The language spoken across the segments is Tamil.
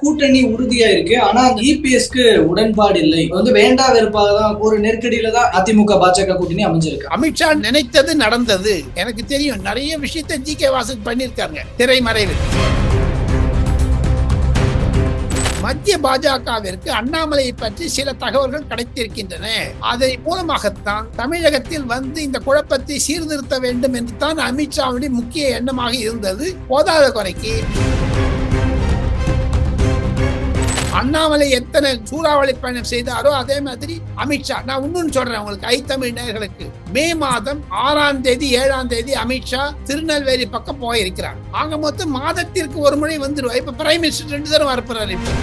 கூட்டணி உறுதியா இருக்கு. ஆனா இபிஎஸ்க்கு உடன்பாடு இல்லை. வந்து வேண்டா வெறுப்பாக தான் ஒரு நெருக்கடியில தான் அதிமுக பாஜக கூட்டணி அமைஞ்சிருக்கு. அமித்ஷா நினைத்தது நடந்தது. எனக்கு தெரியும் நிறைய விஷயத்தை ஜி கே வாசன் பண்ணிருக்காங்க திரைமறைவில் மத்திய பாஜகவிற்கு அண்ணாமலையை பற்றி சில தகவல்கள் கிடைத்திருக்கின்றன. அதை மூலமாகத்தான் தமிழகத்தில் வந்து இந்த குழப்பத்தை சீர்திருத்த வேண்டும் என்று தான் அமித்ஷாவுடைய முக்கிய எண்ணமாக இருந்தது. போதாத குறைக்கு. அண்ணாமலை எத்தனை சூறாவளி பயணம் செய்தாரோ அதே மாதிரி அமித்ஷா நான் இன்னொன்னு சொல்றேன் உங்களுக்கு ஐத்தமிழ் நேர்களுக்கு. மே மாதம் ஆறாம் தேதி ஏழாம் தேதி அமித்ஷா திருநெல்வேலி பக்கம் போயிருக்கிறார். ஆக மொத்தம் மாதத்திற்கு ஒரு முறை வந்துருவா. இப்ப பிரைம் மினிஸ்டர் ரெண்டு தடவை வரப்புறாரு இப்போ.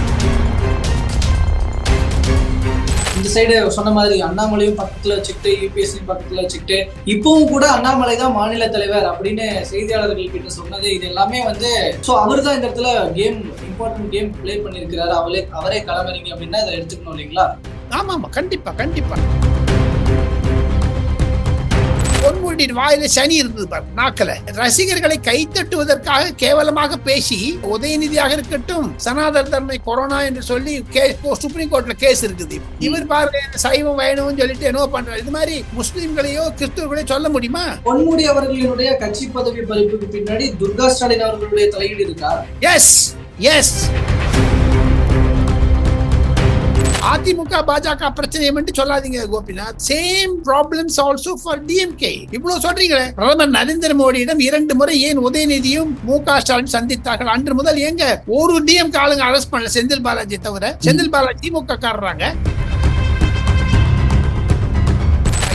இந்த சைடு சொன்ன மாதிரி அண்ணாமலையும் பக்கத்துல வச்சுக்கிட்டு யூபிஎஸ்சியும் பக்கத்துல வச்சுக்கிட்டு இப்பவும் கூட அண்ணாமலை தான் மாநில தலைவர் அப்படின்னு செய்தியாளர்கள் கிட்ட சொன்னது. இது எல்லாமே வந்து ஸோ அவர் தான் இந்த இடத்துல கேம் இம்பார்ட்டன்ட் கேம் ப்ளே பண்ணியிருக்கிறாரு. அவரே அவரே களமிறங்கி அப்படின்னா இதை எடுத்துக்கணும் இல்லைங்களா? ஆமா ஆமா கண்டிப்பா கண்டிப்பா. பொன்முடி வாயில சனி இருந்தது பாரு நாக்கல. ரசிகர்களை கைத்தட்டுவதற்காக கேவலமாக பேசி உதயநிதியாக இருக்கட்டும் சனாதன தன்மை கொரோனா என்று சொல்லி சுப்ரீம் கோர்ட்ல கேஸ் இருக்குது. இவர் பாருங்க சைவம் வேணும்னு சொல்லிட்டு என்னவோ பண்றாரு. இது மாதிரி முஸ்லிம்களையோ கிறிஸ்துவர்களையோ சொல்ல முடியுமா? பொன்முடி அவர்களினுடைய கட்சி பதவி பறிப்புக்கு பின்னாடி துர்கா ஸ்டாலின் அவர்களுடைய தலையீடு இருக்கா? எஸ் எஸ் அதிமுக பாஜக பிரச்சனை மட்டும் சொல்லாதீங்க Gopinath. Same problems also for DMK இவ்வளவு சொல்றீங்களே. பிரதமர் நரேந்திர மோடியிடம் இரண்டு முறை ஏன் உதயநிதியும் மு க ஸ்டாலின் சந்தித்தார்கள்? அன்று முதல் எங்க ஒரு டிஎம்கே ஆளுங்க அரெஸ்ட் பண்ணல செந்தில் பாலாஜி தவிர. செந்தில் பாலாஜி திமுக காரராங்க.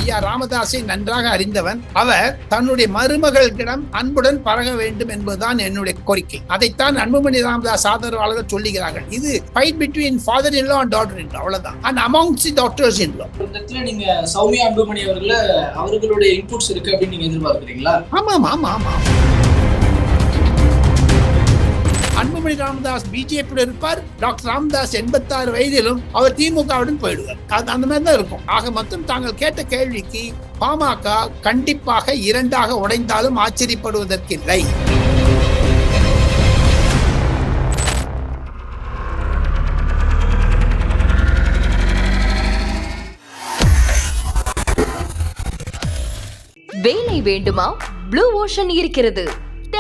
ஐயா ராமதாஸை நன்றாக அறிந்தவன் அவர் தன்னுடைய மருமகளிடம் அன்புடன் பழக வேண்டும் என்பதுதான் என்னுடைய கோரிக்கை. அதைத்தான் அன்புமணி ராமதாஸ் ஆதரவாளர்கள் சொல்லுகிறார்கள். இது fight between father in law and daughter in அவ்வளவுதான். And amongst the doctors in law இந்த இடத்துல நீங்க சௌமியா அன்புமணி அவர்கள அவர்களுடைய இன்புட்ஸ் இருக்கு அப்படின்னு நீங்க எதிர்பார்க்கிறீங்களா? ஆமா ஆமா ஆமா ஆமா அன்புமணி ராமதாஸ் பிஜேபியில் இருப்பார். டாக்டர் ராமதாஸ் எண்பத்தாறு வயதிலும் அவர் திமுகவுடன் போயிடுவார். அது அந்த மாதிரி தான் இருக்கும். ஆக மொத்தம் தாங்கள் கேட்ட கேள்விக்கு பாமக கண்டிப்பாக இரண்டாக உடைந்தாலும் ஆச்சரியப்படுவதற்கில்லை. வேலை வேண்டுமா? ப்ளூ ஓஷன் இருக்கிறது.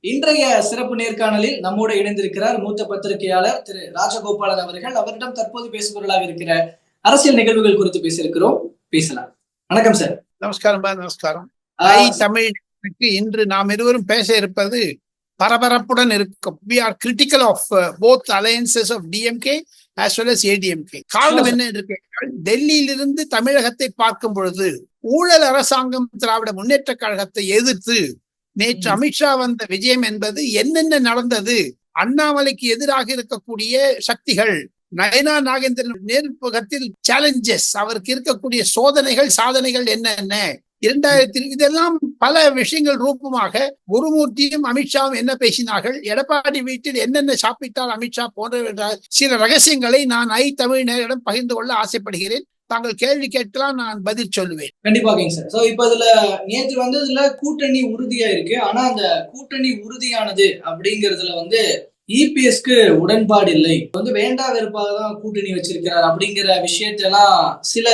இன்றைய சிறப்பு நேர்காணலில் நம்மோடு இணைந்திருக்கிறார் மூத்த பத்திரிகையாளர் திரு ராஜகோபாலன் அவர்கள். அவரிடம் தற்போது பேசுபொருளாக இருக்கிற அரசியல் நிகழ்வுகள் குறித்து பேசியிருக்கிறோம். பேசலாம். வணக்கம் சார். நமஸ்காரம் நமஸ்காரம். தமிழுக்கு இன்று நாம் இருவரும் பேச இருப்பது பரபரப்புடன் இருக்கும். We are critical of both alliances of DMK as well as ADMK காரணம். என்ன என்று கேட்டால் டெல்லியிலிருந்து தமிழகத்தை பார்க்கும் பொழுது ஊழல் அரசாங்கம் திராவிட முன்னேற்ற கழகத்தை எதிர்த்து நேற்று. அமித்ஷா வந்த விஜயம் என்பது என்னென்ன நடந்தது? அண்ணாமலைக்கு எதிராக இருக்கக்கூடிய சக்திகள் நயனா நாகேந்திரன் நேர்முகத்தில் சேலஞ்சஸ் அவருக்கு இருக்கக்கூடிய சோதனைகள் சாதனைகள் என்னென்ன? இரண்டாயிரத்தி இதெல்லாம் பல விஷயங்கள் ரூபமாக குருமூர்த்தியும் அமித்ஷாவும் என்ன பேசினார்கள்? எடப்பாடி வீட்டில் என்னென்ன சாப்பிட்டால் அமித்ஷா போன்ற சில ரகசியங்களை நான் ஐ தமிழ் நேரிடம் பகிர்ந்து கொள்ள ஆசைப்படுகிறேன். தாங்கள் கேள்வி கேட்கலாம் நான் பதில் சொல்லுவேன். கண்டிப்பாங்க சார். சோ இப்ப இதுல நேற்று வந்ததுல கூட்டணி உறுதியா இருக்கு. ஆனா அந்த கூட்டணி உறுதியானது அப்படிங்கறதுல வந்து இபிஎஸ்க்கு உடன்பாடு இல்லை. வந்து வேண்டா வெறுப்பாக தான் கூட்டணி வச்சிருக்கிறார் அப்படிங்கிற விஷயத்தெல்லாம் சில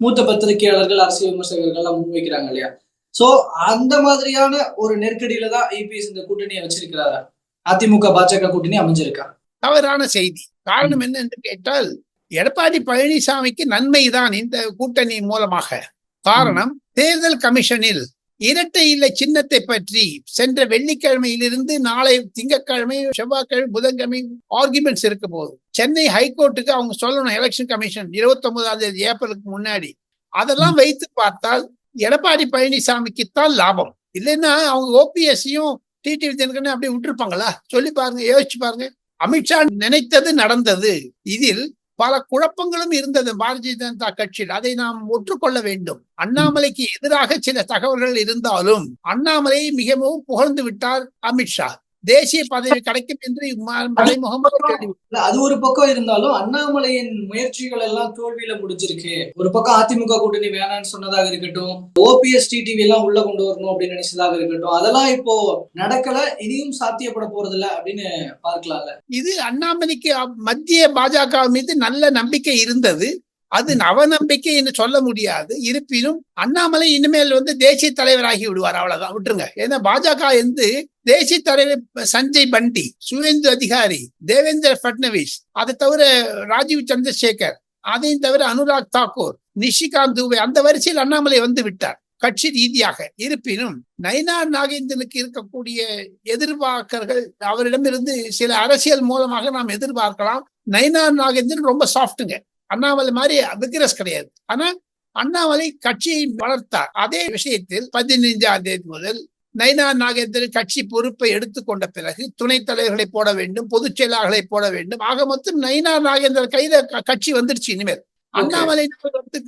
மூத்த பத்திரிகையாளர்கள் அரசியல் விமர்சகர்கள் எல்லாம் முன்வைக்கிறாங்க இல்லையா? சோ அந்த மாதிரியான ஒரு நெருக்கடியில தான் இபிஎஸ் இந்த கூட்டணியை வச்சிருக்கிறாரா? அதிமுக பாஜக கூட்டணி அமைஞ்சிருக்கா? தவறான செய்தி. காரணம் என்ன என்று கேட்டால் எடப்பாடி பழனிசாமிக்கு நன்மைதான் இந்த கூட்டணி மூலமாக. காரணம் தேர்தல் கமிஷனில் இரட்டை இலை சின்னத்தை பற்றி சென்ற வெள்ளிக்கிழமையிலிருந்து நாளை திங்கட்கிழமை செவ்வாய்க்கிழமை புதன்கிழமை ஆர்குமெண்ட்ஸ் இருக்க போகுது. சென்னை ஹைகோர்ட்டுக்கு அவங்க சொல்லணும் எலெக்ஷன் கமிஷன் இருபத்தி ஒன்பதாம் தேதி ஏப்ரலுக்கு முன்னாடி. அதெல்லாம் வைத்து பார்த்தால் எடப்பாடி பழனிசாமிக்குத்தான் லாபம். இல்லைன்னா அவங்க ஓபிஎஸ்சியும் டிடிவி தினகரன் அப்படியே விட்டுருப்பாங்களா? சொல்லி பாருங்க யோசிச்சு பாருங்க. அமித்ஷா நினைத்தது நடந்தது. இதில் பல குழப்பங்களும் இருந்தது பாரதிய ஜனதா கட்சியில். அதை நாம் ஒற்றுக்கொள்ள வேண்டும். அண்ணாமலைக்கு எதிராக சில தகவல்கள் இருந்தாலும் அண்ணாமலை மிகவும் புகழ்ந்து விட்டார் அமித்ஷா. தேசிய பதவி கிடைக்கும் என்று இல்ல அது ஒரு பக்கம் இருந்தாலும் அண்ணாமலையின் முயற்சிகள் எல்லாம் தோல்வியில முடிஞ்சிருக்கு. ஒரு பக்கம் அதிமுக கூட்டணி வேணாம்னு சொன்னதாக இருக்கட்டும் ஓபிஎஸ் டிடிவி எல்லாம் உள்ள கொண்டு வரணும் அப்படின்னு நினைச்சதாக இருக்கட்டும் அதெல்லாம் இப்போ நடக்கல இனியும் சாத்தியப்பட போறதில்ல அப்படின்னு பார்க்கலாம்ல. இது அண்ணாமலைக்கு மத்திய பாஜக மீது நல்ல நம்பிக்கை இருந்தது. அது அவநம்பிக்கை என்று சொல்ல முடியாது. இருப்பினும் அண்ணாமலை இனிமேல் வந்து தேசிய தலைவராகி விடுவார். அவ்வளவுதான். விட்டுருங்க. ஏன்னா பாஜக வந்து தேசிய தலைவர் சஞ்சய் பண்டி சுவேந்து அதிகாரி தேவேந்திர பட்னவிஸ் அதை தவிர ராஜீவ் சந்திரசேகர் அதையும் தவிர அனுராக் தாக்கூர் நிஷிகாந்த் துபே அந்த வரிசையில் அண்ணாமலை வந்து விட்டார். கட்சி ரீதியாக. இருப்பினும் நயினார் நாகேந்திரனுக்கு இருக்கக்கூடிய எதிர்பார்க்கர்கள் அவரிடமிருந்து சில அரசியல் மூலமாக நாம் எதிர்பார்க்கலாம். நயினார் நாகேந்திரன் ரொம்ப சாஃப்ட்டுங்க அண்ணாமலை மாதிரி விக்ரஸ் கிடையாது. ஆனா அண்ணாமலை கட்சியை வளர்த்தார். அதே விஷயத்தில் பதினைஞ்சாம் தேதி முதல் நைனா நாகேந்திரன் கட்சி பொறுப்பை எடுத்துக்கொண்ட பிறகு துணைத் தலைவர்களை போட வேண்டும் பொதுச் செயலாளர்களை போட வேண்டும். ஆக மொத்தம் நைனா நாகேந்திரன் கையில க- கட்சி வந்துருச்சு இனிமேல். அண்ணாமலை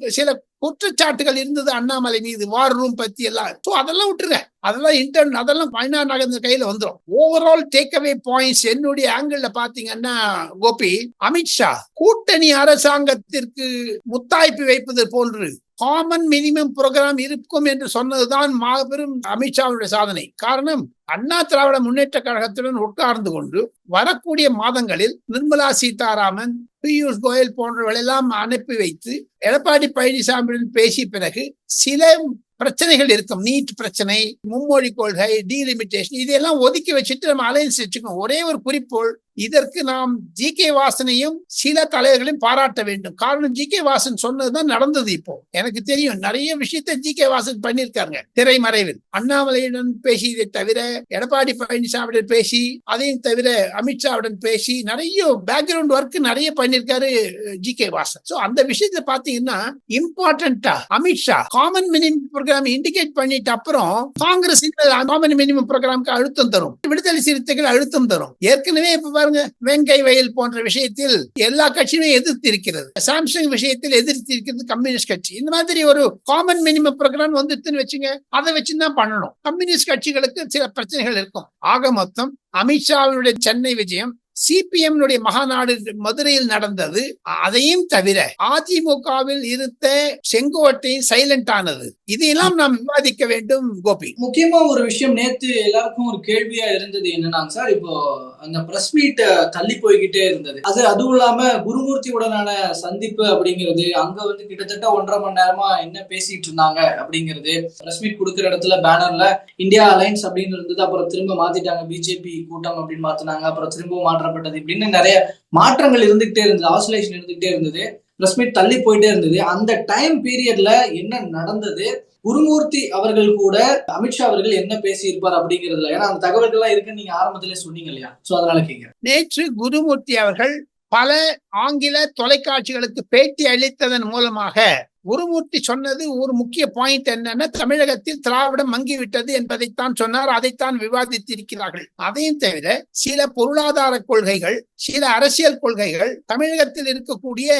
சில குற்றச்சாட்டுகள் இருந்தது அண்ணாமலை மீது வார் ரூம் பத்தி எல்லாம். அதெல்லாம் விட்டுருங்க. அதெல்லாம் இன்டர்ன் அதெல்லாம் நயினார் நகர் கையில வந்துடும் ஓவரால் டேக் அவே பாயிண்ட்ஸ் என்னுடைய ஆங்கிள் பாத்தீங்கன்னா கோபி அமித்ஷா கூட்டணி அரசாங்கத்திற்கு முத்தாய்ப்பு வைப்பது போன்று காமன் மினிமம் புரோகிராம் இருக்கும் என்று சொன்னதுதான் மாபெரும் அமித்ஷாவுடைய சாதனை. காரணம் அண்ணா திராவிட முன்னேற்ற கழகத்துடன் உட்கார்ந்து கொண்டு வரக்கூடிய மாதங்களில் நிர்மலா சீதாராமன் பியூஷ் கோயல் போன்றவர்கள் எல்லாம் அனுப்பி வைத்து எடப்பாடி பழனிசாமியுடன் பேசிய பிறகு சில பிரச்சனைகள் இருக்கும். நீட் பிரச்சனை மும்மொழி கொள்கை டீலிமிட்டேஷன் இதெல்லாம் ஒதுக்கி வச்சுட்டு நம்ம அலையன்ஸ் வச்சுக்கணும். ஒரே ஒரு குறிக்கோள் இதற்கு நாம் ஜி கே வாசனையும் சில தலைவர்களையும் பாராட்ட வேண்டும். காரணம் ஜி கே வாசன் சொன்னதுதான் நடந்தது இப்போ. எனக்கு தெரியும் நிறைய விஷயத்த ஜி கே வாசன் பண்ணியிருக்காங்க திரைமறைவில். அண்ணாமலையுடன் பேசியதை தவிர எடப்பாடி பழனிசாமியுடன் பேசி அதையும் தவிர அமித்ஷாவுடன் பேசி நிறைய பேக்ரவுண்ட் ஒர்க் நிறைய பண்ணியிருக்காரு ஜி கே வாசன் சோ அந்த விஷயத்த பாத்தீங்கன்னா இம்பார்ட்டன்டா Amit Shah common minimum programme indicate பண்ணிட்டு அப்புறம் காங்கிரஸ் இந்த காமன் மினிமம் ப்ரோக்ராம்க்கு அழுத்தம் தரும். விடுதலை சிறுத்தைகள் அழுத்தம் தரும். ஏற்கனவே இப்ப பாருங்க வெங்கை வயல் போன்ற விஷயத்தில் எல்லா கட்சியுமே எதிர்த்து இருக்கிறது சாம்சங் விஷயத்தில் எதிர்த்து இருக்கிறது கம்யூனிஸ்ட் கட்சி. இந்த மாதிரி ஒரு காமன் மினிமம் ப்ரோக்ராம் வந்துட்டுன்னு வச்சுங்க அதை வச்சுதான் பண்ணணும். கம்யூனிஸ்ட் கட்சிகளுக்கு சில பிரச்சனைகள் இருக்கும். ஆக மொத்தம் அமித்ஷாவினுடைய சென்னை விஜயம் சிபிஎம் மகாநாடு மதுரையில் நடந்தது அதையும் தவிர அதிமுகவில் இருந்த செங்கோட்டை சைலண்ட் ஆனது. இதையெல்லாம் நாம் விவாதிக்க வேண்டும் கோபி. முக்கியமா ஒரு விஷயம் நேத்து எல்லாருக்கும் ஒரு கேள்வியா இருந்தது என்னன்னாங்க சார்? இப்போ அந்த பிரஸ் மீட் தள்ளி போய்கிட்டே இருந்தது. அது அதுவும் இல்லாம குருமூர்த்தியுடனான சந்திப்பு அப்படிங்கிறது அங்க வந்து கிட்டத்தட்ட ஒன்றரை மணி நேரமா என்ன பேசிட்டு இருந்தாங்க அப்படிங்கிறது பிரஸ் மீட் கொடுக்குற இடத்துல பேனர்ல இந்தியா அலைன்ஸ் அப்படின்னு இருந்தது அப்புறம் திரும்ப மாத்திட்டாங்க பிஜேபி கூட்டம் அப்படின்னு மாத்தினாங்க அப்புறம் திரும்பவும் மாற்றப்பட்டது இப்படின்னு நிறைய மாற்றங்கள் இருந்துகிட்டே இருந்தது ஆசோலேஷன் இருந்துகிட்டே இருந்தது. பிரஸ் மீட் தள்ளி போயிட்டே இருந்தது. அந்த டைம் பீரியட்ல என்ன நடந்தது? குருமூர்த்தி அவர்கள் கூட அமித்ஷா அவர்கள் என்ன பேசியிருப்பார் அப்படிங்கிறதுல ஏன்னா அந்த தகவல்கள் எல்லாம் இருக்குன்னு நீங்க ஆரம்பத்திலே சொன்னீங்க இல்லையா? சோ அதனால கேக்குறேன். நேற்று குருமூர்த்தி அவர்கள் பல ஆங்கில தொலைக்காட்சிகளுக்கு பேட்டி அளித்ததன் மூலமாக குருமூர்த்தி சொன்னது ஒரு முக்கிய பாயிண்ட் என்னன்னா தமிழகத்தில் திராவிடம் மங்கிவிட்டது என்பதைத்தான் சொன்னார் அதைத்தான் விவாதித்திருக்கிறார்கள். அதையும் தவிர சில பொருளாதார கொள்கைகள் சில அரசியல் கொள்கைகள் தமிழகத்தில் இருக்கக்கூடிய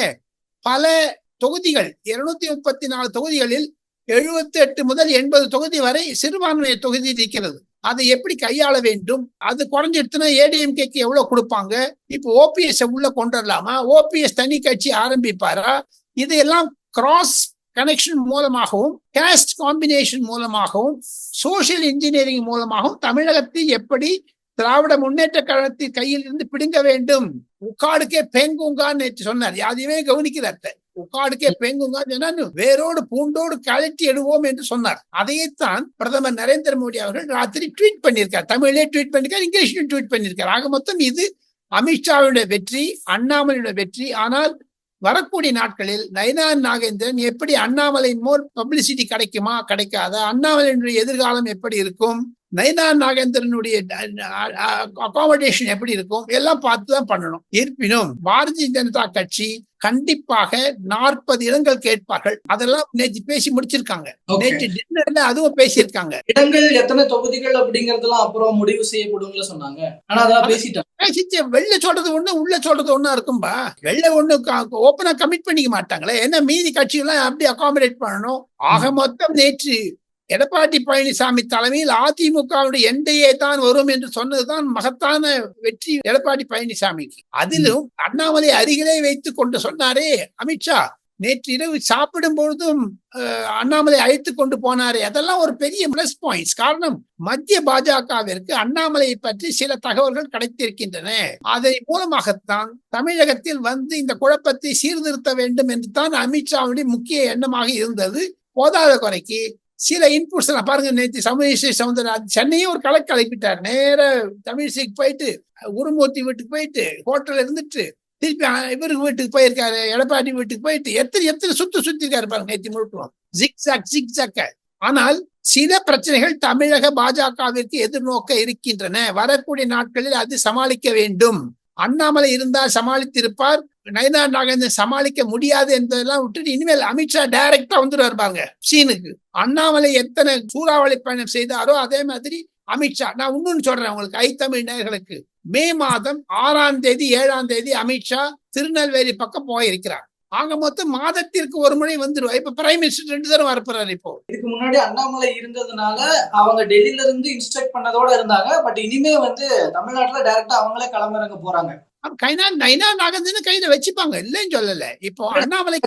பல தொகுதிகள் இருநூத்தி முப்பத்தி நாலு தொகுதிகளில் எழுபத்தி எட்டு முதல் எண்பது தொகுதி வரை சிறுபான்மைய தொகுதி இருக்கிறது அதை எப்படி கையாள வேண்டும்? அது குறைஞ்சிடுச்சுன்னா ஏடிஎம்கேக்கு எவ்வளவு கொடுப்பாங்க? இப்போ ஓபிஎஸ் உள்ள கொண்டு வரலாமா ஓபிஎஸ் தனி கட்சி ஆரம்பிப்பாரா? இதையெல்லாம் கிராஸ் கனெக்ஷன் மூலமாகவும் கேஸ்ட் காம்பினேஷன் மூலமாகவும் சோசியல் இன்ஜினியரிங் மூலமாகவும் தமிழகத்தில் எப்படி திராவிட முன்னேற்ற கழகத்தின் கையில் இருந்து பிடுங்க வேண்டும். உக்காடுக்கே பெங்குங்கான்னு நேற்று சொன்னார். யாரையுமே கவனிக்கிறார் உக்காடுக்கே பெங்குங்கான்னு வேரோடு பூண்டோடு கழட்டி எடுவோம் என்று சொன்னார். அதையேத்தான் பிரதமர் நரேந்திர மோடி அவர்கள் ராத்திரி ட்வீட் பண்ணியிருக்கார். தமிழிலே ட்வீட் பண்ணிருக்கார் இங்கிலீஷ்லயும் ட்வீட் பண்ணியிருக்கார். ஆக மொத்தம் இது அமித்ஷாவுடைய வெற்றி அண்ணாமலையுடைய வெற்றி. ஆனால் வரக்கூடிய நாட்களில் நயனார் நாகேந்திரன் எப்படி அண்ணாமலை மோர் பப்ளிசிட்டி கிடைக்குமா கிடைக்காதா அண்ணாமலையினுடைய எதிர்காலம் எப்படி இருக்கும் நயனார் நாகேந்திரனுடைய அகாமடேஷன் எப்படி இருக்கும்? எல்லாம் பார்த்து தான் பண்ணணும். இருப்பினும் பாரதிய ஜனதா கட்சி கண்டிப்பாக நாற்பது இடங்கள் கேட்பார்கள். அதெல்லாம் நேற்று பேசி முடிச்சிருக்காங்க. நேற்று டின்னர்ல அதுவும் பேசியிருக்காங்க. இடங்கள் எத்தனை தொகுதிகள் அப்படிங்கறதெல்லாம் அப்புறம் முடிவு செய்யப்படும்ல சொன்னாங்க. ஆனா அதெல்லாம் பேசிட்டாங்க பேசிச்சு. வெளில சொல்றது ஒண்ணு உள்ள சொல்றது ஒண்ணா இருக்கும்பா. வெளில ஒண்ணு ஓப்பனா கமிட் பண்ணிக்க மாட்டாங்களே. ஏன்னா மீதி கட்சிகள்லாம் அப்படி அகாமடேட் பண்ணணும்? ஆக மொத்தம் நேற்று எடப்பாடி பழனிசாமி தலைமையில் அதிமுகவுடைய என்டையே தான் வரும் என்று சொன்னதுதான் மகத்தான வெற்றி எடப்பாடி பழனிசாமிக்கு. அதிலும் அண்ணாமலை அருகிலே வைத்துக் கொண்டு சொன்னாரே அமித்ஷா நேற்று இரவு சாப்பிடும் பொழுதும் அஹ், அண்ணாமலை அழைத்து கொண்டு போனாரு. அதெல்லாம் ஒரு பெரிய பிளஸ் பாயிண்ட்ஸ் காரணம் மத்திய பாஜகவிற்கு அண்ணாமலையை பற்றி சில தகவல்கள் கிடைத்திருக்கின்றன. அதை மூலமாகத்தான் தமிழகத்தில் வந்து இந்த குழப்பத்தை சீர்திருத்த வேண்டும் என்று தான் அமித்ஷாவுடைய முக்கிய எண்ணமாக இருந்தது. போதாத குறைக்கு சில இன்புட்ஸ் எல்லாம் பாருங்க நேற்று தமிழிசை சவுந்தரராஜ் சென்னையே ஒரு கலக்கு கலப்பிட்டார் நேர தமிழிசைக்கு போயிட்டு குருமூர்த்தி வீட்டுக்கு போயிட்டு ஹோட்டல்ல இருந்துட்டு திருப்பி இவருக்கு வீட்டுக்கு போயிருக்காரு எடப்பாடி வீட்டுக்கு போயிட்டு எத்தனை எத்தனை சுத்து சுத்தி இருக்காரு பாருங்க நேற்று முழுக்கும் ஜிக் ஜாக் ஜிக் ஜாக்க ஆனால் சில பிரச்சனைகள் தமிழக பாஜகவிற்கு எதிர்நோக்க இருக்கின்றன. வரக்கூடிய நாட்களில் அது சமாளிக்க வேண்டும். அண்ணாமலை இருந்தால் சமாளித்திருப்பார் நயனார் நாகேந்திரன் சமாளிக்க முடியாது என்பதெல்லாம் விட்டுட்டு இனிமேல் அமித்ஷா டைரக்டா வந்துட்டு வருவாங்க சீனுக்கு அண்ணாமலை எத்தனை சூறாவளி பயணம் செய்தாரோ அதே மாதிரி அமித்ஷா நான் இன்னொன்னு சொல்றேன் உங்களுக்கு ஐ நேர்களுக்கு. மே மாதம் ஆறாம் தேதி ஏழாம் தேதி அமித்ஷா திருநெல்வேலி பக்கம் போயிருக்கிறார். ஆக மொத்தம் மாதத்திற்கு ஒரு முறை வந்துடும் இப்ப பிரைம் மினிஸ்டர் ரெண்டு தரம் வரப்போறாரு இப்போ. இதுக்கு முன்னாடி அண்ணாமலை இருந்ததுனால அவங்க டெல்லியில இருந்து இன்ஸ்ட்ரக்ட் பண்ணதோட இருந்தாங்க. பட் இனிமே வந்து தமிழ்நாட்டுல டைரக்டா அவங்களே களமிறங்க போறாங்க. கைனா நைனா நாகந்தன் கையில வச்சுப்பாங்க. இல்லைன்னு சொல்லல. இப்போ அண்ணாமலை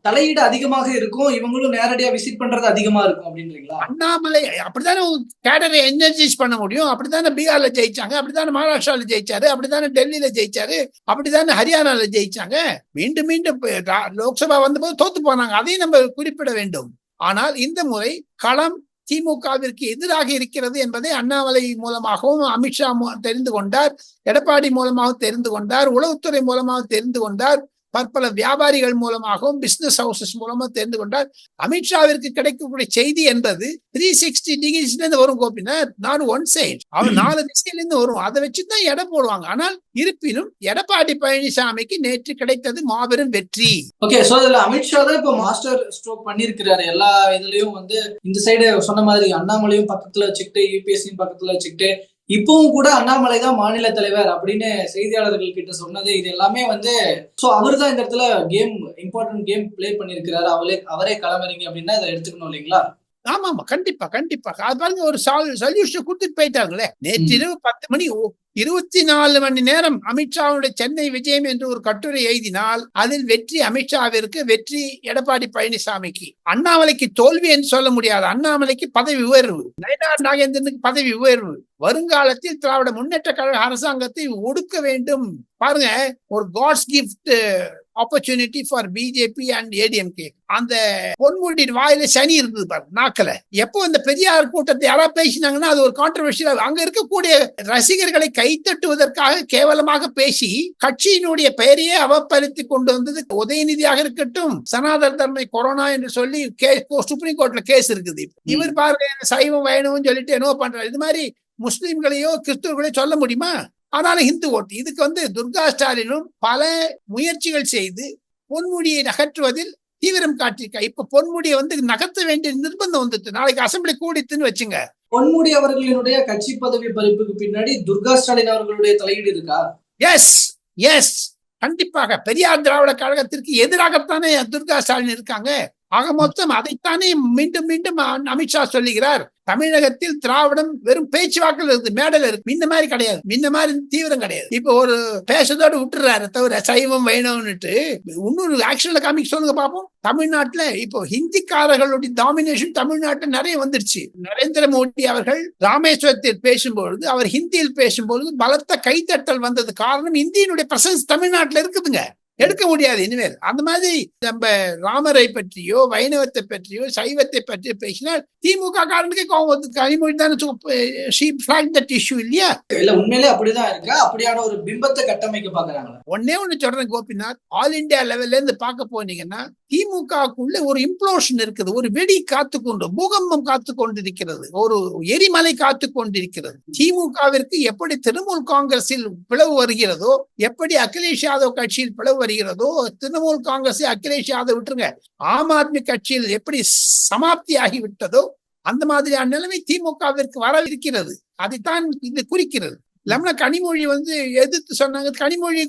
தலையீடு அதிகமாக இருக்கும். இவங்களும் நேரடியா விசிட் பண்றது அதிகமா இருக்கும் அப்படின்றீங்களா? அண்ணாமலை அப்படித்தானே கேடரை எனர்ஜைஸ் பண்ண முடியும். அப்படித்தானே பீகார்ல ஜெயிச்சாங்க. அப்படித்தானே மகாராஷ்டிரால ஜெயிச்சாரு. அப்படித்தானே டெல்லியில ஜெயிச்சாரு. அப்படித்தானே ஹரியானால ஜெயிச்சாங்க. மீண்டும் மீண்டும் லோக்சபா வந்தபோது தோத்து போனாங்க. அதையும் நம்ம குறிப்பிட வேண்டும். ஆனால் இந்த முறை களம் திமுகவிற்கு எதிராக இருக்கிறது என்பதை அண்ணாமலை மூலமாகவும் அமித்ஷா தெரிந்து கொண்டார். எடப்பாடி மூலமாகவும் தெரிந்து கொண்டார். உளவுத்துறை மூலமாக தெரிந்து கொண்டார். பற்பல வியாபாரிகள் மூலமாகவும் பிசினஸ் ஹவுசஸ் மூலமா தெரிந்து கொண்டார் அமித்ஷாவிற்கு கிடைக்கக்கூடிய செய்தி என்பது த்ரீ சிக்ஸ்டி டிகிரிஸ்ல இருந்து வரும் கோபினார் நான் ஒன் சைடு அவர் நாலு திசையில இருந்து வரும். அதை வச்சுதான் எடை போடுவாங்க. ஆனால் இருப்பினும் எடப்பாடி பழனிசாமிக்கு நேற்று கிடைத்தது மாபெரும் வெற்றி. ஓகே சோ இதுல அமித்ஷா தான் இப்ப மாஸ்டர் ஸ்ட்ரோக் பண்ணிருக்கிறாரு எல்லா இதுலயும் வந்து இந்த சைடு சொன்ன மாதிரி அண்ணாமலையும் பக்கத்துல வச்சுக்கிட்டு யூபிஎஸ்சியும் பக்கத்துல வச்சுக்கிட்டு இப்பவும் கூட அண்ணாமலை தான் மாநில தலைவர் அப்படின்னு செய்தியாளர்கள் கிட்ட சொன்னது இது எல்லாமே வந்து ஸோ அவர் தான் இந்த இடத்துல கேம் இம்பார்ட்டன்ட் கேம் ப்ளே பண்ணியிருக்கிறாரு. அவரே அவரே களமறிங்க அப்படின்னா இதை எடுத்துக்கணும் இல்லைங்களா? ஆமா ஆமா கண்டிப்பா கண்டிப்பா. அது பாருங்க ஒரு சொல்யூஷன் கொடுத்துட்டு போயிட்டாங்களே. நேற்று இரவு பத்து மணி இருபத்தி நாலு மணி நேரம் அமித்ஷாவுடைய சென்னை விஜயம் என்று ஒரு கட்டுரை எழுதினால் அதில் வெற்றி அமித்ஷாவிற்கு வெற்றி எடப்பாடி பழனிசாமிக்கு. அண்ணாமலைக்கு தோல்வி என்று சொல்ல முடியாது. அண்ணாமலைக்கு பதவி உயர்வு. நயனார் நாகேந்திரனுக்கு பதவி உயர்வு. வருங்காலத்தில் திராவிட முன்னேற்ற கழக அரசாங்கத்தை ஒடுக்க வேண்டும். பாருங்க ஒரு God's gift opportunity for BJP and ADMK அந்த பொன்முடி வாயில சனி இருந்தது பாரு நாக்கல. எப்போ இந்த பெரியார் கூட்டத்தை யாராவது பேசினாங்கன்னா அது ஒரு கான்ட்ரவர்ஷியல் அங்க இருக்கக்கூடிய ரசிகர்களை கைத்தட்டுவதற்காக கேவலமாக பேசி கட்சியினுடைய பெயரையே அவப்பரித்து கொண்டு வந்தது உதயநிதியாக இருக்கட்டும் சனாதன தர்மை கொரோனா என்று சொல்லி சுப்ரீம் கோர்ட்ல கேஸ் இருக்குது இவர் பாருங்க சைவம் வேணும்னு சொல்லிட்டு என்னவோ பண்றாரு. இது மாதிரி முஸ்லிம்களையோ கிறிஸ்துவர்களையோ சொல்ல முடியுமா? ஆனாலும் இந்து ஓட்டு. இதுக்கு வந்து துர்கா ஸ்டாலினும் பல முயற்சிகள் செய்து பொன்முடியை நகற்றுவதில் தீவிரம் காட்டியிருக்கா. இப்ப பொன்முடியை வந்து நகர்த்த வேண்டிய நிர்பந்தம் வந்துட்டு. நாளைக்கு அசம்பிளி கூடித்துன்னு வச்சுங்க. பொன்முடி அவர்களினுடைய கட்சி பதவி பறிப்புக்கு பின்னாடி துர்கா ஸ்டாலின் அவர்களுடைய தலையீடு இருக்கா? எஸ் எஸ் கண்டிப்பாக. பெரியார் திராவிட கழகத்திற்கு எதிராகத்தானே துர்கா ஸ்டாலின் இருக்காங்க. ஆக மொத்தம் அதைத்தானே மீண்டும் மீண்டும் அமித்ஷா சொல்லுகிறார். தமிழகத்தில் திராவிடம் வெறும் பேச்சுவாக்கில் இருக்கு மேடல் இருக்கு இந்த மாதிரி கிடையாது. இந்த மாதிரி தீவிரம் கிடையாது. இப்ப ஒரு பேசுறதோட விட்டுறாரு தவிர சைவம் வேணும்னுட்டு இன்னொரு ஆக்ஷன்ல காமிக்க சொல்லுங்க பாப்போம். தமிழ்நாட்டுல இப்போ ஹிந்திக்காரர்களுடைய டாமினேஷன் தமிழ்நாட்டுல நிறைய வந்துருச்சு. நரேந்திர மோடி அவர்கள் ராமேஸ்வரத்தில் பேசும்பொழுது அவர் ஹிந்தியில் பேசும்பொழுது பலத்த கைத்தட்டல் வந்தது. காரணம் இந்தியனுடைய பிரசன்ஸ் தமிழ்நாட்டுல இருக்குதுங்க. எடுக்க முடியாது இனிமேல். அந்த மாதிரி நம்ம ராமரை பற்றியோ வைணவத்தை பற்றியோ சைவத்தை பற்றியோ பேசினால் திமுக காரனுக்கு வந்து கனிமொழி தானே இஷ்யூ இல்லையா? இல்ல உண்மையிலே அப்படிதான் இருக்கா. அப்படியான ஒரு பிம்பத்தை கட்டமைக்க பாக்குறாங்களா ஒன்னே ஒண்ணு சொல்றேன் கோபிநாத். ஆல் இந்தியா லெவல்ல இருந்து பார்க்க போனீங்கன்னா திமுகவுக்குள்ள ஒரு இம்ப்ளோஷன் இருக்குது. ஒரு வெடி காத்து கொண்டு பூகம்பம் காத்து கொண்டிருக்கிறது ஒரு எரிமலை காத்து கொண்டிருக்கிறது திமுகவிற்கு எப்படி திரிணாமுல் காங்கிரஸில் பிளவு வருகிறதோ எப்படி அகிலேஷ் யாதவ் கட்சியில் பிளவு வருகிறதோ திரிணாமுல் காங்கிரஸ் அகிலேஷ் யாதவ் விட்டுருங்க. ஆம் ஆத்மி கட்சியில் எப்படி சமாப்தி ஆகிவிட்டதோ அந்த மாதிரியான நிலைமை திமுகவிற்கு வரவிருக்கிறது அதைத்தான் இது குறிக்கிறது. இல்லாம கனிமொழி வந்து எதிர்த்து சொன்னாங்க. கனிமொழி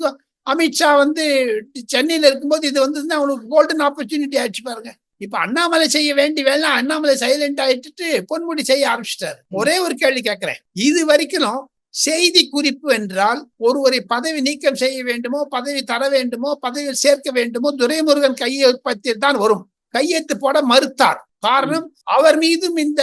அமித்ஷா வந்து சென்னையில இருக்கும்போது இது வந்து அவனுக்கு கோல்டன் ஆப்பர்ச்சுனிட்டி ஆயிடுச்சு பாருங்க. இப்ப அண்ணாமலை செய்ய வேண்டி வேலை அண்ணாமலை சைலண்ட் ஆயிட்டு பொன்முடி செய்ய ஆரம்பிச்சிட்டாரு. ஒரே ஒரு கேள்வி கேட்கிறேன். இது வரைக்கும் செய்தி குறிப்பு என்றால் ஒருவரை பதவி நீக்கம் செய்ய வேண்டுமோ பதவி தர வேண்டுமோ பதவியில் சேர்க்க வேண்டுமோ துரைமுருகன் கையெழுப்பத்தில் தான் வரும். கையெழுத்து போட மறுத்தார். காரணம் அவர் மீதும் இந்த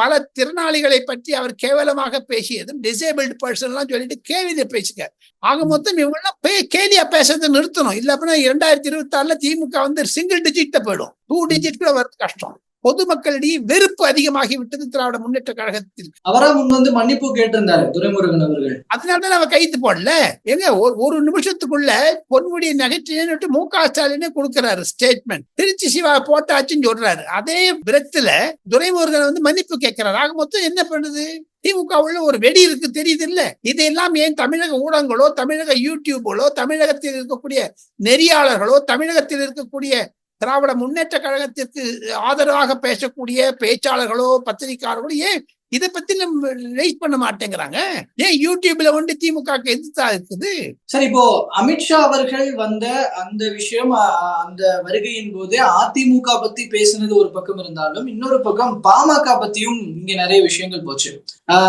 பல திறனாளிகளை பற்றி அவர் கேவலமாக பேசியதும் டிசேபிள்டு பர்சன் எல்லாம் சொல்லிட்டு கேள்வியில பேசுங்க ஆக மொத்தம் இவங்க எல்லாம் கேலியா பேசுறதை நிறுத்தணும். இல்ல அப்படின்னா இரண்டாயிரத்தி இருபத்தி ஆறுல திமுக வந்து சிங்கிள் டிஜிட் போயிடும். டூ டிஜிட் கூட வரது கஷ்டம். பொதுமக்களிடையே வெறுப்பு அதிகமாகி விட்டது திராவிட முன்னேற்ற கழகத்தில். அவரா முன் வந்து மன்னிப்பு கேட்டிருந்தாரு துரைமுருகன் அவர்கள். அதனாலதான் அவ கைத்து போடல. ஏங்க ஒரு- நிமிஷத்துக்குள்ள பொன்முடியை நகைச்சுன்னு மு க ஸ்டாலினே கொடுக்கிறாரு ஸ்டேட்மெண்ட் திருச்சி சிவா போட்டாச்சுன்னு சொல்றாரு. அதே விதத்துல துரைமுருகன் வந்து மன்னிப்பு கேட்கிறாரு. ஆக மொத்தம் என்ன பண்ணுது? திமுக உள்ள ஒரு வெடி இருக்கு தெரியுது இல்ல? இதையெல்லாம் ஏன் தமிழக ஊடகங்களோ தமிழக யூடியூப்களோ தமிழகத்தில் இருக்கக்கூடிய நெறியாளர்களோ தமிழகத்தில் இருக்கக்கூடிய திராவிட முன்னேற்ற கழகத்திற்கு ஆதரவாக பேசக்கூடிய பேச்சாளர்களோ பத்திரிகையாளர்களோ ஏன் இதை பத்தி நம்ம ரைட் பண்ண மாட்டேங்கிறாங்க? ஏன் யூடியூப்ல வந்து திமுக எதிர்த்தா இருக்குது? சரி இப்போ அமித்ஷா அவர்கள் வந்த அந்த விஷயம் அந்த வருகையின் போது அதிமுக பத்தி பேசுனது ஒரு பக்கம் இருந்தாலும் இன்னொரு பக்கம் பாமக பத்தியும் இங்க நிறைய விஷயங்கள் போச்சு.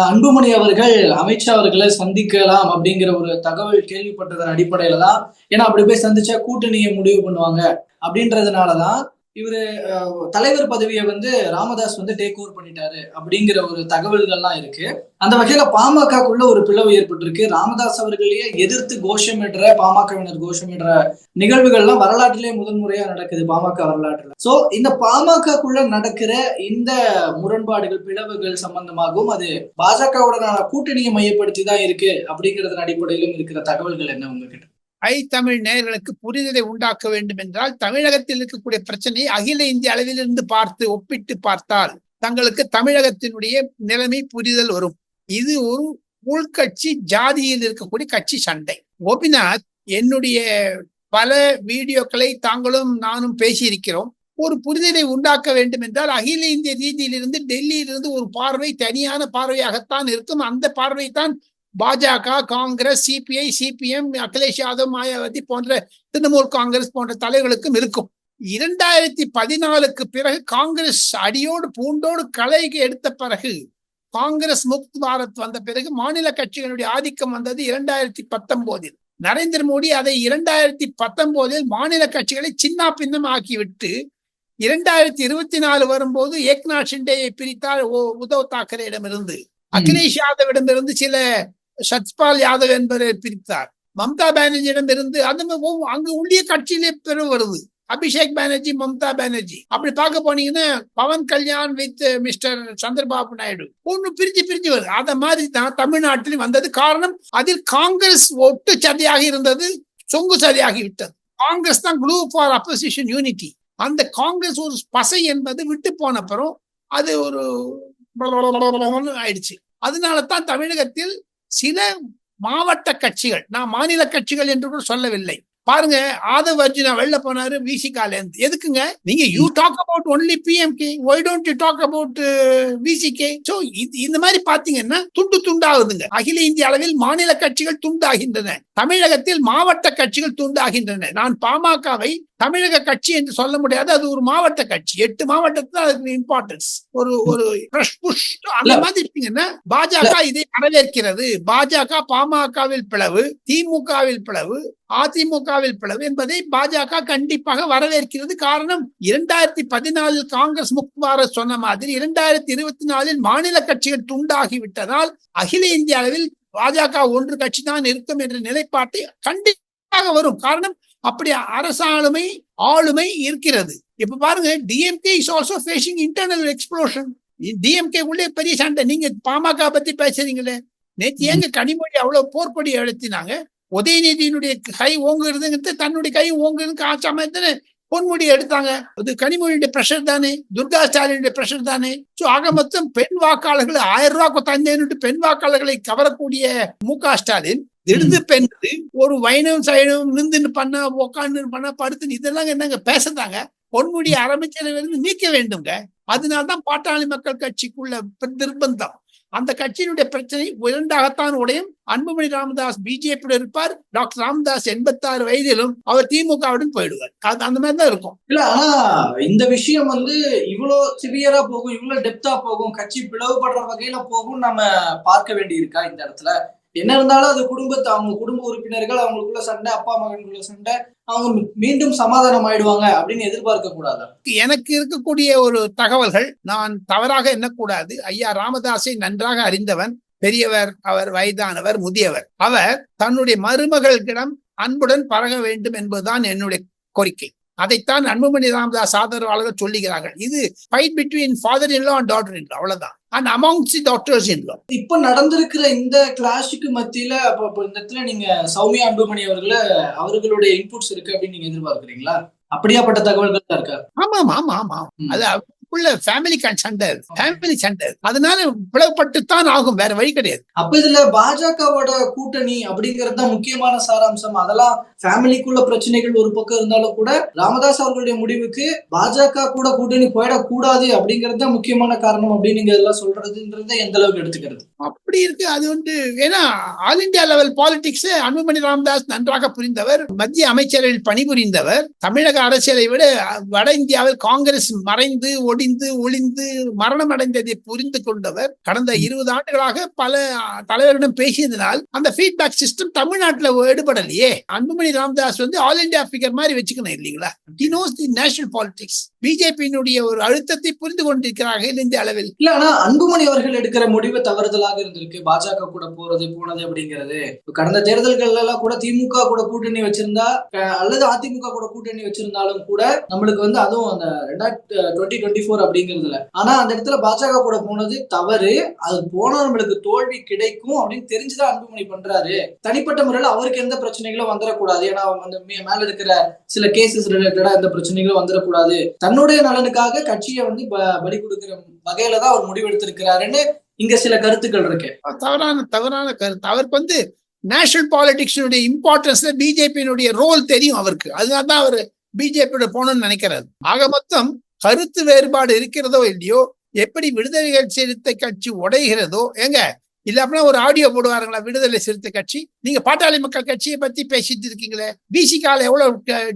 அன்புமணி அவர்கள் அமித்ஷா அவர்களை சந்திக்கலாம் அப்படிங்கிற ஒரு தகவல் கேள்விப்பட்டதன் அடிப்படையில தான். ஏன்னா அப்படி போய் சந்திச்சா கூட்டணியை முடிவு பண்ணுவாங்க. அப்படின்றதுனாலதான் இவரு தலைவர் பதவியை வந்து ராமதாஸ் வந்து டேக் ஓவர் பண்ணிட்டாரு அப்படிங்கிற ஒரு தகவல்கள்லாம் இருக்கு. அந்த வகையில பாமகக்குள்ள ஒரு பிளவு ஏற்பட்டிருக்கு. ராமதாஸ் அவர்களையே எதிர்த்து கோஷமிடுற பாமகவினர் கோஷமிடுற நிகழ்வுகள்லாம் வரலாற்றிலே முதன்முறையா நடக்குது பாமக வரலாற்றுல. சோ இந்த பாமகக்குள்ள நடக்கிற இந்த முரண்பாடுகள் பிளவுகள் சம்பந்தமாகவும் அது பாஜகவுடனான கூட்டணியை மையப்படுத்தி தான் இருக்கு அப்படிங்கறதன் அடிப்படையிலும் இருக்கிற தகவல்கள் என்ன உங்ககிட்ட? ஐ தமிழ் நேயர்களுக்கு புரிதலை உண்டாக்க வேண்டும் என்றால் தமிழகத்தில் இருக்கக்கூடிய பிரச்சனையை அகில இந்திய அளவிலிருந்து பார்த்து ஒப்பிட்டு பார்த்தால் தங்களுக்கு தமிழகத்தினுடைய நிலைமை புரிதல் வரும். இது ஒரு உள்கட்சி ஜாதியில் இருக்கக்கூடிய கட்சி சண்டை. கோபிநாத் என்னுடைய பல வீடியோக்களை தாங்களும் நானும் பேசியிருக்கிறோம். ஒரு புரிதலை உண்டாக்க வேண்டும் என்றால் அகில இந்திய ரீதியிலிருந்து டெல்லியிலிருந்து ஒரு பார்வை தனியான பார்வையாகத்தான் இருக்கும். அந்த பார்வை தான் பாஜக Congress CPI CPM Akhilesh Yadav Mayawati போன்ற திரிணாமுல் காங்கிரஸ் போன்ற தலைவர்களுக்கும் இருக்கும். இரண்டாயிரத்தி பதினாலுக்கு பிறகு காங்கிரஸ் அடியோடு பூண்டோடு கலைக்கு எடுத்த பிறகு காங்கிரஸ் முக்த் பாரத் வந்த பிறகு மாநில கட்சிகளுடைய ஆதிக்கம் வந்தது இரண்டாயிரத்தி பத்தொன்பதில் நரேந்திர மோடி அதை இரண்டாயிரத்தி பத்தொன்பதில் மாநில கட்சிகளை சின்ன பின்னம் ஆக்கிவிட்டு இரண்டாயிரத்தி இருபத்தி நாலு வரும்போது ஏக்நாத் ஷிண்டேயை பிரித்தார் உத்தவ் தாக்கரேயிடமிருந்து. அகிலேஷ் யாதவிடமிருந்து சில சத்பால் யாதவ் என்பவரை பிரித்தார். மம்தா பானர்ஜியிடம் இருந்து அது அங்கு உள்ளிய கட்சியிலே பிறகு வருது. அபிஷேக் பானர்ஜி மம்தா பானர்ஜி. அப்படி பார்க்க போனீங்கன்னா பவன் கல்யாண் வித் மிஸ்டர் சந்திரபாபு நாயுடு. ஒன்று பிரிஞ்சு பிரிஞ்சு வருது. அத மாதிரி தான் தமிழ்நாட்டில் வந்தது. காரணம் அதில் காங்கிரஸ் ஒட்டு சதியாக இருந்தது சொங்கு சதியாகி விட்டது. காங்கிரஸ் தான் குளூ ஃபார் அப்போசிஷன் யூனிட்டி. அந்த காங்கிரஸ் ஒரு பசை என்பது விட்டு போன அப்புறம் அது ஒரு ஆயிடுச்சு. அதனால தான் தமிழகத்தில் சில மாவட்ட கட்சிகள் நான் மாநில கட்சிகள் என்று கூட சொல்லவில்லை. பாருங்க ஆதவ் அர்ஜுனா வெளில போனாரு விசிகால இருந்து. எதுக்குங்க? நீங்க you talk about only PMK why don't you talk about VCK so இந்த மாதிரி பாத்தீங்கன்னா துண்டு துண்டாகுதுங்க. அகில இந்திய அளவில் மாநில கட்சிகள் துண்டாகின்றன. தமிழகத்தில் மாவட்ட கட்சிகள் துண்டாகின்றன. நான் பாமகவை தமிழக கட்சி என்று சொல்ல முடியாது. அது ஒரு மாவட்ட கட்சி. எட்டு மாவட்டத்துல அதுக்கு இம்பார்ட்டன்ஸ் ஒரு ஒரு brush push. அந்த மாதிரி பாஜக இதை வரவேற்கிறது. பாஜக பாமகவில் பிளவு திமுகவில் பிளவு அதிமுகவில் பிளவு என்பதை பாஜக கண்டிப்பாக வரவேற்கிறது. காரணம் இரண்டாயிரத்தி பதினாலில் காங்கிரஸ் முக்வார சொன்ன மாதிரி இரண்டாயிரத்தி இருபத்தி நாலில் மாநில கட்சிகள் துண்டாகிவிட்டதால் அகில இந்திய அளவில் பாஜக ஒன்று கட்சி தான் இருக்கும் என்ற நிலைப்பாட்டை கண்டிப்பாக வரும். காரணம் அப்படி அரசாளுமை ஆளுமை இருக்கிறது. இப்ப பாருங்க DMK is also facing internal explosion DMK உள்ளே பெரிய சண்டை. நீங்க பாமக பத்தி பேசுறீங்களே. நேற்று எங்க கனிமொழி அவ்வளவு போர்க்கொடி எழுத்தினாங்க உதயநிதியினுடைய கை ஓங்குறதுங்கிறது தன்னுடைய கை ஓங்குறதுக்கு சமயத்துல பொன்முடி எடுத்தாங்க. அது கனிமொழியுடைய பிரஷர் தானே துர்கா ஸ்டாலினுடைய பிரஷர் தானே. சோ ஆக மொத்தம் பெண் வாக்காளர்கள் ஆயிரம் ரூபாய் தந்தேன்னு பெண் வாக்காளர்களை கவரக்கூடிய மு க ஸ்டாலின் திடுது பெண்கள் ஒரு வைணவம் சைனம் நின்று பண்ண உக்காந்து பண்ண படுத்து இதெல்லாம் என்னங்க பேசுறாங்க? பொன்முடி அரமைச்சரவிலிருந்து நீக்க வேண்டுங்க அதனால்தான் பாட்டாளி மக்கள் கட்சிக்குள்ள நிர்பந்தம். அந்த கட்சியினுடைய பிரச்சனை இரண்டாகத்தான் உடையும் அன்புமணி ராமதாஸ் பிஜேபியோட இருப்பார். டாக்டர் ராமதாஸ் எண்பத்தாறு வயதிலும் அவர் திமுகவுடன் போயிடுவார். அது அந்த மாதிரி தான் இருக்கும். இல்ல ஆனா இந்த விஷயம் வந்து இவ்வளவு சிவியரா போகும் இவ்வளவு டெப்தா போகும் கட்சி பிளவுபடுற வகையில போகும் நம்ம பார்க்க வேண்டி இருக்கா இந்த இடத்துல? என்ன இருந்தாலும் அது குடும்பத்தை அவங்க குடும்ப உறுப்பினர்கள் அவங்களுக்குள்ள சண்டை அப்பா மகன்குள்ள சண்டை அவங்க மீண்டும் சமாதானம் ஆயிடுவாங்க அப்படின்னு எதிர்பார்க்க கூடாது. எனக்கு இருக்கக்கூடிய ஒரு தகவல்கள் நான் தவறாக எண்ணக்கூடாது. ஐயா ராமதாஸை நன்றாக அறிந்தவன் பெரியவர் அவர் வயதானவர் முதியவர். அவர் தன்னுடைய மருமகளிடம் அன்புடன் பழக வேண்டும் என்பதுதான் என்னுடைய கோரிக்கை. அதைத்தான் அன்புமணி ராமதாஸ் ஆதரவாளர்கள் சொல்லுகிறார்கள். இது fight between father in law and daughter in law அவ்வளவுதான். And amongst doctors in law இப்ப நடந்திருக்கிற இந்த கிளாஷுக்கு மத்தியில இப்ப இந்த இடத்துல நீங்க சௌமியா அன்புமணி அவர்கள அவர்களுடைய இன்புட்ஸ் இருக்கு அப்படின்னு நீங்க எதிர்பார்க்கறீங்களா? அப்படியாப்பட்ட தகவல்கள் தான் இருக்கா? ஆமா ஆமா ம். அது உள்ள ஃபேமிலி சண்டை ஃபேமிலி சண்டை அதனால பிளவுபட்டுத்தான் ஆகும் வேற வழி கிடையாது. அப்ப இதுல பாஜகவோட கூட்டணி அப்படிங்கிறது தான் முக்கியமான சாராம்சம். அதெல்லாம் ஃபேமிலிக்குள்ள பிரச்சனைகள் ஒரு பக்கம் இருந்தாலும் கூட ராமதாஸ் அவர்களுடைய முடிவுக்கு பாஜக கூட கூட்டணி போயிடக்கூடாது அப்படிங்கிறது தான் முக்கியமான காரணம் அப்படின்னு நீங்க இதெல்லாம் சொல்றதுன்றதை எந்த அளவுக்கு எடுத்துக்கிறது? அப்படி இருக்கு? அது வந்து ஏன்னா all India level politics Anbumani Ramadoss நன்றாக புரிந்தவர் மத்திய அமைச்சரவையில் பணிபுரிந்தவர் தமிழக அரசியலை விட வட இந்தியாவில் காங்கிரஸ் மறைந்து ஒடிந்து ஒளிந்து மரணம் அடைந்ததை புரிந்து கொண்டவர். கடந்த இருபது ஆண்டுகளாக பல தலைவரிடம் பேசியதனால் அந்த ஃபீட்பேக் சிஸ்டம் தமிழ்நாட்டுல எடுபடலையே அன்புமணி ராமதாஸ் வந்து ஆல் இந்தியா ஃபிகர் மாதிரி வச்சுக்கணும் இல்லைங்களா? He knows the national politics பிஜேபியினுடைய ஒரு அழுத்தத்தை புரிந்து கொண்டிருக்கிறார்கள் இந்திய அளவில். இல்ல ஆனா அன்புமணி அவர்கள் எடுக்கிற முடிவு தவறுதலாக இருக்கு. பாஜக கூட போறது போனது அப்படிங்கிறது. கடந்த தேர்தல்கள் எல்லாம் கூட திமுக கூட கூட்டணி வச்சிருந்தா அல்லது அதிமுக கூட கூட்டணி வச்சிருந்தாலும் கூட நம்மளுக்கு வந்து அதுவும் அந்த ரெண்டாயிரத்தி டுவெண்ட்டி டுவெண்ட்டி ஃபோர் அப்படிங்கிறதுல. ஆனா அந்த இடத்துல பாஜக கூட போனது தவறு. அது போனா நம்மளுக்கு தோல்வி கிடைக்கும் அப்படின்னு தெரிஞ்சுதான் அன்புமணி பண்றாரு. தனிப்பட்ட முறையில் அவருக்கு எந்த பிரச்சனைகளும் வந்துடக்கூடாது ஏன்னா அந்த மேல இருக்கிற சில கேசஸ் ரிலேட்டடா எந்த பிரச்சனைகளும் வந்துடக்கூடாது தன்னுடைய நலனுக்காக கட்சியை வந்து பலி கொடுக்கிற வகையில தான் அவர் முடிவெடுத்திருக்கிறாருன்னு இங்க சில கருத்துக்கள் இருக்கு. தவறான தவறான கருத்து. அவருக்கு வந்து நேஷனல் பாலிடிக்ஸினுடைய இம்பார்ட்டன்ஸ்ல பிஜேபியினுடைய ரோல் தெரியும் அவருக்கு. அதனால தான் அவர் பிஜேபியோட போகணும்னு நினைக்கிறாரு. ஆக மொத்தம் கருத்து வேறுபாடு இருக்கிறதோ இல்லையோ எப்படி விடுதலைகள் சிறுத்தை கட்சி உடைகிறதோ ஏங்க இல்ல அப்படின்னா ஒரு ஆடியோ போடுவாருங்களா விடுதலை சிறுத்தை கட்சி? நீங்க பாட்டாளி மக்கள் கட்சியை பத்தி பேசிட்டு இருக்கீங்களே. பிசிகால எவ்வளவு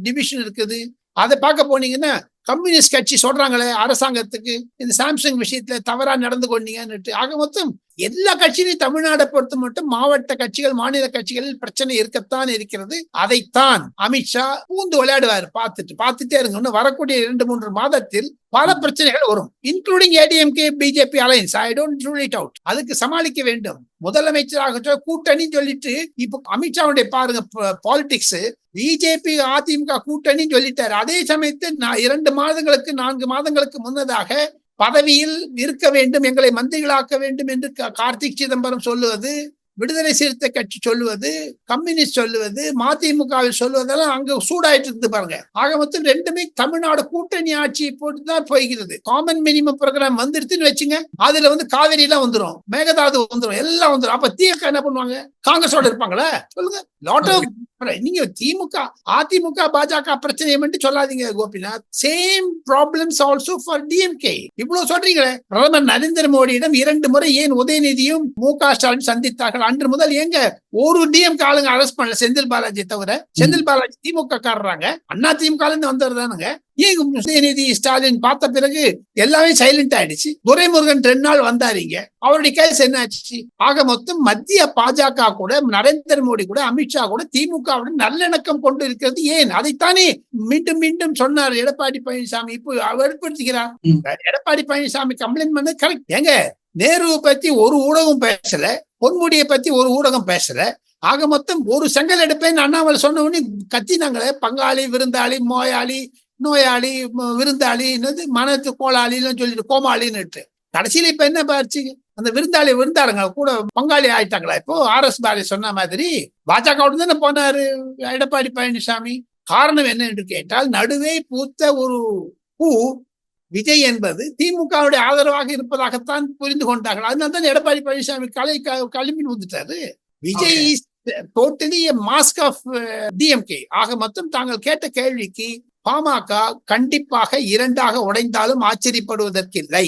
டிவிஷன் இருக்குது? அதை பார்க்க போனீங்கன்னா கம்யூனிஸ்ட் கட்சி சொல்றாங்களே அரசாங்கத்துக்கு. இந்த சாம்சங் விஷயத்துல தவறா நடந்து கொண்டீங்கன்னுட்டு. ஆக மொத்தம் எல்லா கட்சியிலும் தமிழ்நாடை பொறுத்த மட்டும் மாவட்ட கட்சிகள் மாநில கட்சிகளில் பிரச்சனை இருக்கத்தான் இருக்கிறது. அதைத்தான் அமித்ஷா பூந்து விளையாடுவார். பார்த்துட்டு பார்த்துட்டே இருங்க. இன்னும் வரக்கூடிய இரண்டு மூன்று மாதத்தில் பல பிரச்சனைகள் வரும். Including ADMK BJP alliance I don't rule it out அதுக்கு சமாளிக்க வேண்டும். முதலமைச்சராக கூட்டணி சொல்லிட்டு இப்போ அமித்ஷாவுடைய பாருங்க பாலிடிக்ஸ் பிஜேபி அதிமுக கூட்டணி சொல்லிட்டாரு. அதே சமயத்தில் இரண்டு மாதங்களுக்கு நான்கு மாதங்களுக்கு முன்னதாக பதவியில் இருக்க வேண்டும் எங்களை மந்திரிகளாக்க வேண்டும் என்று கார்த்திக் சிதம்பரம் சொல்லுவது விடுதலை சிறுத்தை கட்சி சொல்லுவது கம்யூனிஸ்ட் சொல்லுவது மதிமுகவில் சொல்லுவதெல்லாம் அங்க சூடாயிட்டு இருந்து பாருங்க. ஆக மொத்தம் ரெண்டுமே தமிழ்நாடு கூட்டணி ஆட்சியை போட்டு தான் போய்கிறது. காமன் மினிமம் ப்ரோக்ராம் வந்துருச்சுன்னு வச்சுங்க அதுல வந்து காவேரி எல்லாம் வந்துடும் மேகதாது வந்துடும் எல்லாம் வந்துடும் அப்ப தீர்க்க என்ன பண்ணுவாங்க? காங்கிரஸோட இருப்பாங்களா? சொல்லுங்க. லாட் ஆஃப் நீங்க திமுக அதிமுக பாஜக பிரச்சனை மட்டும் சொல்லாதீங்க Gopinath. Same problems also for DMK இவ்வளவு சொல்றீங்களே? பிரதமர் நரேந்திர மோடியிடம் இரண்டு முறை ஏன் உதயநிதியும் மு க ஸ்டாலின் சந்தித்தார்கள்? அன்று முதல் எங்க ஒரு டிஎம்கே ஆளுங்க அரெஸ்ட் பண்ணல செந்தில் பாலாஜி தவிர? செந்தில் பாலாஜி திமுக காரறாங்க அண்ணா திமுக வந்ததுதானுங்க ஏன் உதயநிதி ஸ்டாலின் பார்த்த பிறகு எல்லாமே சைலண்ட் ஆயிடுச்சு. துரைமுருகன் ரெண்டு நாள் வந்தாருங்க அவருடைய கேஸ் என்ன ஆச்சு ஆக மொத்தம் மத்திய பாஜக கூட நரேந்திர மோடி கூட அமித்ஷா கூட திமுகவுடன் நல்லிணக்கம் கொண்டு இருக்கிறது. ஏன்? அதைத்தானே மீண்டும் மீண்டும் சொன்னார் எடப்பாடி பழனிசாமி. இப்போ வெளிப்படுத்துகிறார். எடப்பாடி பழனிசாமி கம்ப்ளைண்ட் பண்ண கரெக்ட் ஏங்க நேருவை பத்தி ஒரு ஊடகம் பேசல பொன்முடியை பத்தி ஒரு ஊடகம் பேசல. ஆக மொத்தம் ஒரு செங்கல் எடுப்பேன்னு அண்ணாமலை சொன்ன உடனே கத்தினாங்களே. பங்காளி விருந்தாளி மோயாளி நோயாளி விருந்தாளி என்னது மனத்து கோளாளின்னு சொல்லிட்டு கோமாளின்னுட்டு கடைசியில இப்ப என்ன பாருச்சு அந்த விருந்தாளி விருந்தாருங்க கூட பங்காளி ஆயிட்டாங்களா இப்போ? ஆர் எஸ் பாரதி சொன்ன மாதிரி பாஜக தானே போனாரு எடப்பாடி பழனிசாமி. காரணம் என்ன என்று கேட்டால் நடுவே பூத்த ஒரு பூ விஜய் என்பது திமுகவுடைய ஆதரவாக இருப்பதாகத்தான் புரிந்து கொண்டார்கள். அதனால தான் எடப்பாடி பழனிசாமி கலை கிளம்பி வந்துட்டாரு Vijay totally mask off DMK ஆக மொத்தம் தாங்கள் கேட்ட கேள்விக்கு பாமக கண்டிப்பாக இரண்டாக உடைந்தாலும் ஆச்சரியப்படுவதற்கில்லை.